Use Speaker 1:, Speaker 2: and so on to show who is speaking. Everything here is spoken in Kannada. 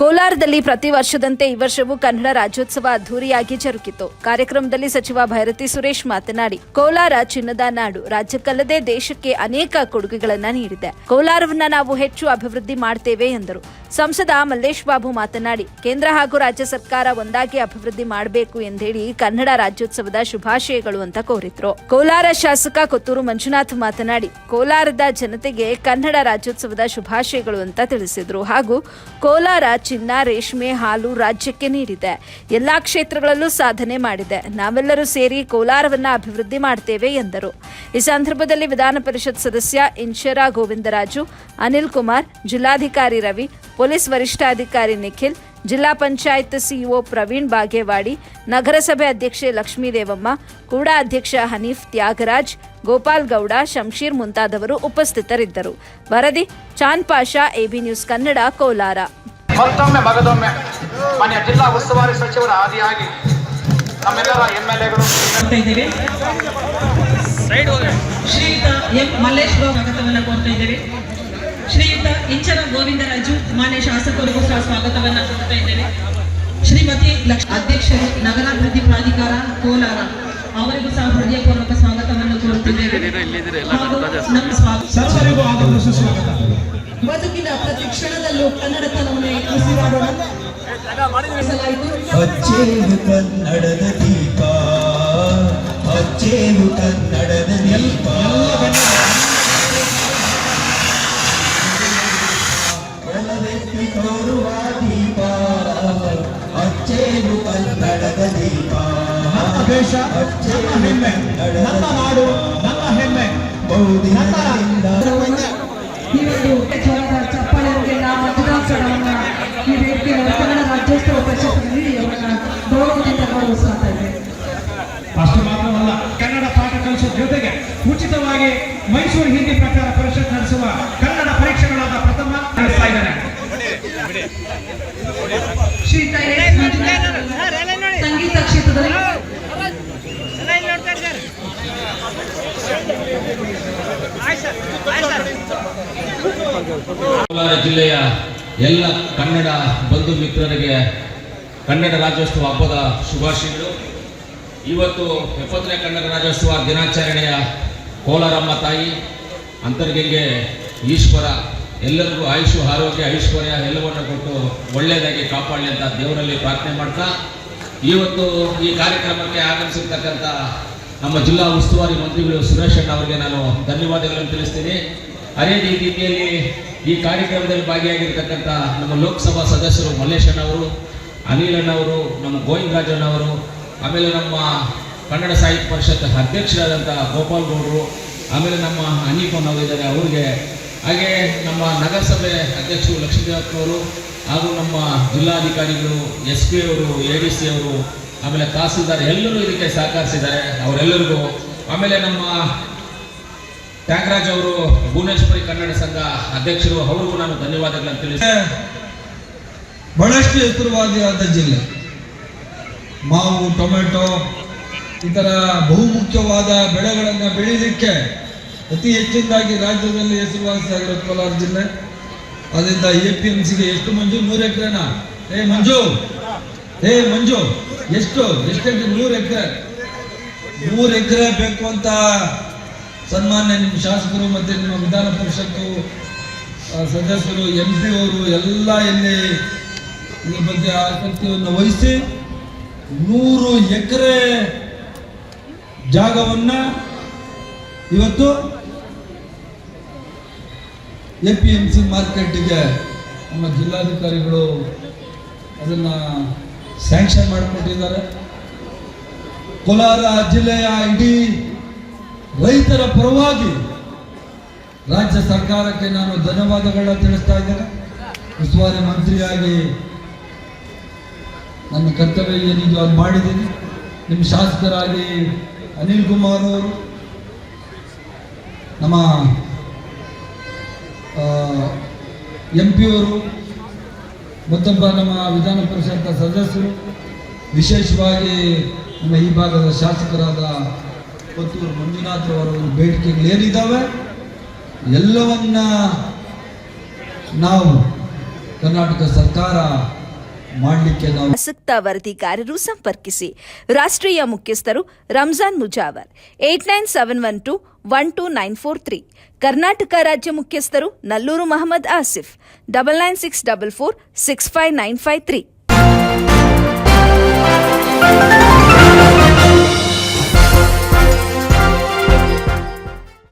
Speaker 1: ಕೋಲಾರದಲ್ಲಿ ಪ್ರತಿ ವರ್ಷದಂತೆ ಈ ವರ್ಷವೂ ಕನ್ನಡ ರಾಜ್ಯೋತ್ಸವ ಅದ್ದೂರಿಯಾಗಿ ಜರುಗಿತು. ಕಾರ್ಯಕ್ರಮದಲ್ಲಿ ಸಚಿವ ಭೈರತಿ ಸುರೇಶ್ ಮಾತನಾಡಿ, ಕೋಲಾರ ಚಿನ್ನದ ನಾಡು ರಾಜ್ಯಕ್ಕಲ್ಲದೆ ದೇಶಕ್ಕೆ ಅನೇಕ ಕೊಡುಗೆಗಳನ್ನು ನೀಡಿದೆ. ಕೋಲಾರವನ್ನ ನಾವು ಹೆಚ್ಚು ಅಭಿವೃದ್ಧಿ ಮಾಡ್ತೇವೆ ಎಂದರು. ಸಂಸದ ಮಲ್ಲೇಶ್ ಬಾಬು ಮಾತನಾಡಿ, ಕೇಂದ್ರ ಹಾಗೂ ರಾಜ್ಯ ಸರ್ಕಾರ ಒಂದಾಗಿ ಅಭಿವೃದ್ಧಿ ಮಾಡಬೇಕು ಎಂದೇಳಿ ಕನ್ನಡ ರಾಜ್ಯೋತ್ಸವದ ಶುಭಾಶಯಗಳು ಅಂತ ಕೋರಿದ್ರು. ಕೋಲಾರ ಶಾಸಕ ಕೊತ್ತೂರು ಮಂಜುನಾಥ್ ಮಾತನಾಡಿ, ಕೋಲಾರದ ಜನತೆಗೆ ಕನ್ನಡ ರಾಜ್ಯೋತ್ಸವದ ಶುಭಾಶಯಗಳು ಅಂತ ತಿಳಿಸಿದ್ರು. ಹಾಗೂ ಕೋಲಾರ ಚಿನ್ನ, ರೇಷ್ಮೆ ಹಾಲು ರಾಜ್ಯಕ್ಕೆ ನೀಡಿದೆ. ಎಲ್ಲಾ ಕ್ಷೇತ್ರಗಳಲ್ಲೂ ಸಾಧನೆ ಮಾಡಿದೆ. ನಾವೆಲ್ಲರೂ ಸೇರಿ ಕೋಲಾರವನ್ನ ಅಭಿವೃದ್ಧಿ ಮಾಡ್ತೇವೆ ಎಂದರು. ಈ ಸಂದರ್ಭದಲ್ಲಿ ವಿಧಾನ ಪರಿಷತ್ ಸದಸ್ಯ ಇನ್ಶರಾ ಗೋವಿಂದರಾಜು, ಅನಿಲ್ ಕುಮಾರ್, ಜಿಲ್ಲಾಧಿಕಾರಿ ರವಿ, ಪೊಲೀಸ್ ವರಿಷ್ಠಾಧಿಕಾರಿ ನಿಖಿಲ್, ಜಿಲ್ಲಾ ಪಂಚಾಯತ್ ಸಿಇಒ ಪ್ರವೀಣ್ ಬಾಗೇವಾಡಿ, ನಗರಸಭೆ ಅಧ್ಯಕ್ಷೆ ಲಕ್ಷ್ಮೀ ದೇವಮ್ಮ ಕೂಡ ಅಧ್ಯಕ್ಷ ಹನೀಫ್ ತ್ಯಾಗರಾಜ್, ಗೋಪಾಲ್ ಗೌಡ, ಶಂಶೀರ್ ಮುಂತಾದವರು ಉಪಸ್ಥಿತರಿದ್ದರು. ವರದಿ Chan Pasha A B news Kannada, Kolar.
Speaker 2: ಮತ್ತೊಮ್ಮೆ ಮಗದೊಮ್ಮೆ ಮಾನ್ಯ ಜಿಲ್ಲಾ ಉಸ್ತುವಾರಿ ಸಚಿವರ ಆದಿಯಾಗಿ ನಮ್ಮೆಲ್ಲರ ಎಂ ಎಲ್ ಎಗಳು
Speaker 3: ಶ್ರೀಯುತ ಎಂ ಮಲ್ಲೇಶ್ ಬಾಬು ಸ್ವಾಗತವನ್ನ ಕೋರ್ತಾ ಇದ್ದೀರಿ ಶ್ರೀಯುತ ಇಂಚನ ಗೋವಿಂದರಾಜು ಮಾನ್ಯ ಶಾಸಕರಿಗೂ ಸಹ ಸ್ವಾಗತವನ್ನ ಕೋರ್ತಾ ಇದ್ದೇವೆ. ಶ್ರೀಮತಿ ಲಕ್ಷ ಅಧ್ಯಕ್ಷರು ನಗರಾಭಿವೃದ್ಧಿ ಪ್ರಾಧಿಕಾರ ಕೋಲಾರ.
Speaker 4: ಕನ್ನಡತನವನ್ನೇ ಉಸಿರಾಡೋಣ.
Speaker 5: ಹಚ್ಚೇವು ಕನ್ನಡದ ದೀಪ. ಹಚ್ಚೇವು ಕನ್ನಡದ ದೀಪ. ಒಲವೆತ್ತಿ ತೋರುವ ದೀಪ. ಹಚ್ಚೇವು ಕನ್ನಡದ ದೀಪ.
Speaker 6: ನನ್ನ ನಾಡು ನಮ್ಮ ಹೆಮ್ಮೆ.
Speaker 5: ಬಹುದಿನದಿಂದ
Speaker 6: ಮೈಸೂರು ಹಿಂದಿ ಪ್ರಚಾರ ಪರಿಷತ್ ನಡೆಸುವ ಕನ್ನಡ ಪರೀಕ್ಷೆಗಳಾದ ಪ್ರಥಮ ನಡೆಸ್ತಾ
Speaker 4: ಇದ್ದಾರೆ. ಸಂಗೀತ ಕ್ಷೇತ್ರದಲ್ಲಿ
Speaker 7: ಕೋಲಾರ ಜಿಲ್ಲೆಯ ಎಲ್ಲ ಕನ್ನಡ ಬಂಧು ಮಿತ್ರರಿಗೆ ಕನ್ನಡ ರಾಜ್ಯೋತ್ಸವ ಹಬ್ಬದ ಶುಭಾಶಯಗಳು. ಇವತ್ತು ಎಪ್ಪತ್ತನೇ ಕನ್ನಡ ರಾಜ್ಯೋತ್ಸವ ದಿನಾಚರಣೆಯ ಕೋಲಾರಮ್ಮ ತಾಯಿ, ಅಂತರ್ಗಂಗೆ ಈಶ್ವರ, ಎಲ್ಲರಿಗೂ ಆಯುಷು, ಆರೋಗ್ಯ, ಐಶ್ವರ್ಯ ಎಲ್ಲವನ್ನು ಕೊಟ್ಟು ಒಳ್ಳೆಯದಾಗಿ ಕಾಪಾಡಲಿ ಅಂತ ದೇವರಲ್ಲಿ ಪ್ರಾರ್ಥನೆ ಮಾಡ್ತಾ, ಇವತ್ತು ಈ ಕಾರ್ಯಕ್ರಮಕ್ಕೆ ಆಗಮಿಸಿರ್ತಕ್ಕಂಥ ನಮ್ಮ ಜಿಲ್ಲಾ ಉಸ್ತುವಾರಿ ಮಂತ್ರಿಗಳು ಸುರೇಶ್ ಅಣ್ಣ ಅವರಿಗೆ ನಾನು ಧನ್ಯವಾದಗಳನ್ನು ತಿಳಿಸ್ತೀನಿ. ಅದೇ ರೀತಿಯಲ್ಲಿ ಈ ಕಾರ್ಯಕ್ರಮದಲ್ಲಿ ಭಾಗಿಯಾಗಿರ್ತಕ್ಕಂಥ ನಮ್ಮ ಲೋಕಸಭಾ ಸದಸ್ಯರು ಮಲ್ಲೇಶ್ ಅಣ್ಣವರು ಅನಿಲ್ ಅಣ್ಣವರು ನಮ್ಮ ಗೋವಿಂದರಾಜ್ ಅಣ್ಣವರು ಆಮೇಲೆ ನಮ್ಮ ಕನ್ನಡ ಸಾಹಿತ್ಯ ಪರಿಷತ್ ಅಧ್ಯಕ್ಷರಾದಂಥ ಗೋಪಾಲ್ ಗೌಡರು, ಆಮೇಲೆ ನಮ್ಮ ಅನೀಪ್ ಇದ್ದಾರೆ ಅವ್ರಿಗೆ, ಹಾಗೆ ನಮ್ಮ ನಗರಸಭೆ ಅಧ್ಯಕ್ಷರು ಲಕ್ಷ್ಮೀದೇವಪ್ಪನವರು ಹಾಗೂ ನಮ್ಮ ಜಿಲ್ಲಾಧಿಕಾರಿಗಳು ಎಸ್ ಪಿ ಅವರು, ಎ ಡಿ ಸಿ ಅವರು, ಆಮೇಲೆ ತಹಸೀಲ್ದಾರ್ ಎಲ್ಲರೂ ಇದಕ್ಕೆ ಸಹಕರಿಸಿದ್ದಾರೆ, ಅವರೆಲ್ಲರಿಗೂ. ಆಮೇಲೆ ನಮ್ಮ ತ್ಯಾಗರಾಜ್ ಅವರು, ಭುವನೇಶ್ವರಿ ಕನ್ನಡ ಸಂಘ ಅಧ್ಯಕ್ಷರು, ಅವ್ರಿಗೂ ನಾನು ಧನ್ಯವಾದಗಳನ್ನು ತಿಳಿಸಿ
Speaker 8: ಬಹಳಷ್ಟು ಎತ್ತರವಾದಿಯಾದ ಜಿಲ್ಲೆ. ಮಾವು, ಟೊಮೆಟೊ ಇತರ ಬಹುಮುಖ್ಯವಾದ ಬೆಳೆಗಳನ್ನು ಬೆಳೀಲಿಕ್ಕೆ ಅತಿ ಹೆಚ್ಚಿನದಾಗಿ ರಾಜ್ಯದಲ್ಲಿ ಹೆಸರುವಾಸಿಯಾಗಿರೋ ಕೋಲಾರ ಜಿಲ್ಲೆ. ಅದರಿಂದ ಎ ಪಿ ಎಂ ಸಿಗೆ ಎಷ್ಟು ಮಂಜು? ನೂರು ಎಕರೆನಾ? ಏ ಮಂಜು! ಏ ಮಂಜು! ಎಷ್ಟು? ಎಷ್ಟು ನೂರು ಎಕರೆ. ನೂರು ಎಕರೆ ಬೇಕು ಅಂತ ಸನ್ಮಾನ್ಯ ನಿಮ್ಮ ಶಾಸಕರು ಮತ್ತು ನಿಮ್ಮ ವಿಧಾನ ಪರಿಷತ್ತು ಸದಸ್ಯರು, ಎಂ ಪಿ ಅವರು ಎಲ್ಲ ಇಲ್ಲಿ ಇದ್ರ ಬಗ್ಗೆ ಆಸಕ್ತಿಯನ್ನು ವಹಿಸಿ ನೂರು ಎಕರೆ ಜಾಗವನ್ನ ಇವತ್ತು ಎ ಪಿ ಎಂ ಸಿ ಮಾರ್ಕೆಟಿಗೆ ನಮ್ಮ ಜಿಲ್ಲಾಧಿಕಾರಿಗಳು ಅದನ್ನು ಸ್ಯಾಂಕ್ಷನ್ ಮಾಡಿಕೊಟ್ಟಿದ್ದಾರೆ. ಕೋಲಾರ ಜಿಲ್ಲೆಯ ಇಡೀ ರೈತರ ಪರವಾಗಿ ರಾಜ್ಯ ಸರ್ಕಾರಕ್ಕೆ ನಾನು ಧನ್ಯವಾದಗಳನ್ನ ತಿಳಿಸ್ತಾ ಇದ್ದೇನೆ. ಉಸ್ತುವಾರಿ ಮಂತ್ರಿಯಾಗಿ ನನ್ನ ಕರ್ತವ್ಯ ಏನಿದೆಯೋ ಅದು ಮಾಡಿದ್ದೀನಿ. ನಿಮ್ಮ ಶಾಸಕರಾಗಿ ಅನಿಲ್ ಕುಮಾರ್ ಅವರು, ನಮ್ಮ ಎಂ ಪಿ ಅವರು, ಮತ್ತೊಬ್ಬ ನಮ್ಮ ವಿಧಾನ ಪರಿಷತ್ ಸದಸ್ಯರು, ವಿಶೇಷವಾಗಿ ನಮ್ಮ ಈ ಭಾಗದ ಶಾಸಕರಾದ ಕೊತ್ತೂರು ಮಂಜುನಾಥ್ ಅವರ ಒಂದು ಬೇಡಿಕೆಗಳು ಏನಿದ್ದಾವೆ ಎಲ್ಲವನ್ನ ನಾವು ಕರ್ನಾಟಕ ಸರ್ಕಾರ
Speaker 1: ಆಸಕ್ತ ವರದಿಗಾರರು ಸಂಪರ್ಕಿಸಿ. ರಾಷ್ಟ್ರೀಯ ಮುಖ್ಯಸ್ಥರು Ramzan Mujawar, eight nine seven one two one two nine four three. Karnataka ರಾಜ್ಯ ಮುಖ್ಯಸ್ಥರು Nallur Mohammed Asif, double nine six double four six five nine five three.